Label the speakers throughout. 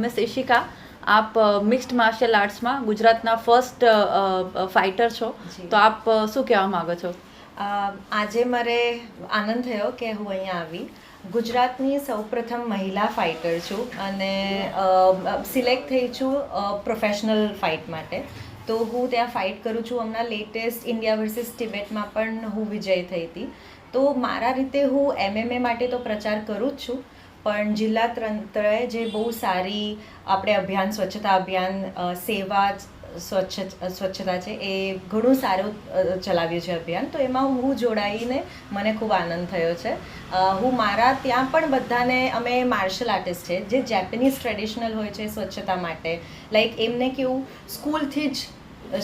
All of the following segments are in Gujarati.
Speaker 1: Miss Ishika, આપ મિક્સ્ડ માર્શલ આર્ટ્સમાં ગુજરાતના ફર્સ્ટ ફાઇટર છો. તો આપ શું કહેવા માગો છો?
Speaker 2: આજે મારે આનંદ થયો કે હું અહીંયા આવી. ગુજરાતની સૌપ્રથમ મહિલા ફાઇટર છું અને સિલેક્ટ થઈ છું પ્રોફેશનલ ફાઇટ માટે. તો હું ત્યાં ફાઇટ કરું છું. હમણાં લેટેસ્ટ ઇન્ડિયા વર્સિસ ટિબેટમાં પણ હું વિજય થઈ હતી. તો મારા રીતે હું એમએમએ માટે તો પ્રચાર કરું જ છું. પણ જિલ્લા તંત્રએ જે બહુ સારી આપણે અભિયાન, સ્વચ્છતા અભિયાન સેવા, સ્વચ્છ, સ્વચ્છતા છે એ ઘણું સારું ચલાવ્યું છે અભિયાન. તો એમાં હું જોડાઈને મને ખૂબ આનંદ થયો છે. હું મારા ત્યાં પણ બધાને, અમે માર્શલ આર્ટિસ્ટ છે. જે જેપનીઝ ટ્રેડિશનલ હોય છે સ્વચ્છતા માટે. લાઈક એમને કેવું, સ્કૂલથી જ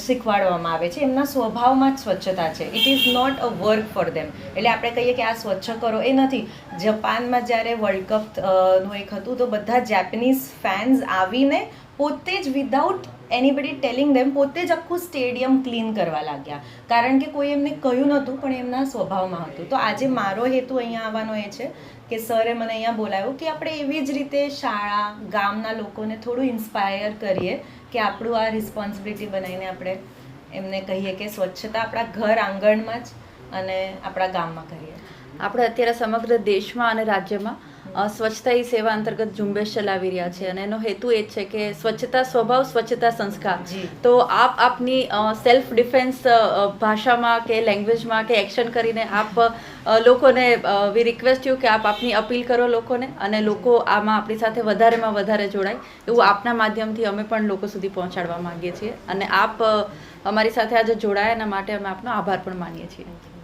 Speaker 2: શીખવાડવામાં આવે છે. એમના સ્વભાવમાં જ સ્વચ્છતા છે. It is not a work for them એટલે આપણે કહીએ કે આ સ્વચ્છ કરો એ નથી. જપાનમાં જ્યારે વર્લ્ડ કપનું એક હતું તો બધા જેપનીઝ ફેન્સ આવીને પોતે જ વિધાઉટ એનીબડી ટેલિંગ દેમ પોતે જ આખું સ્ટેડિયમ ક્લીન કરવા લાગ્યા. કારણ કે કોઈ એમને કહ્યું નહોતું, પણ એમના સ્વભાવમાં હતું. તો આજે મારો હેતુ અહીંયા આવવાનો એ છે કે સરે મને અહીંયા બોલાવ્યો કે આપણે એવી જ રીતે શાળા, ગામના લોકોને થોડું ઇન્સ્પાયર કરીએ કે આપણું આ રિસ્પોન્સિબિલિટી બનાવીને આપણે એમને કહીએ કે સ્વચ્છતા આપણા ઘર આંગણમાં જ અને આપણા ગામમાં કરીએ.
Speaker 1: આપણે અત્યારે સમગ્ર દેશમાં અને રાજ્યમાં સ્વચ્છતા એ સેવા અંતર્ગત ઝુંબેશ ચલાવી રહ્યા છે અને એનો હેતુ એ જ છે કે સ્વચ્છતા સ્વભાવ સ્વચ્છતા સંસ્કાર. તો આપ આપની સેલ્ફ ડિફેન્સ ભાષામાં કે લેંગ્વેજમાં કે એક્શન કરીને આપ લોકોને વી રિક્વેસ્ટ યુ કે આપ આપની અપીલ કરો લોકોને અને લોકો આમાં આપણી સાથે વધારેમાં વધારે જોડાય એવું આપના માધ્યમથી અમે પણ લોકો સુધી પહોંચાડવા માંગીએ છીએ અને આપ અમારી સાથે આજે જોડાયા એના માટે અમે આપનો આભાર પણ માનીએ છીએ.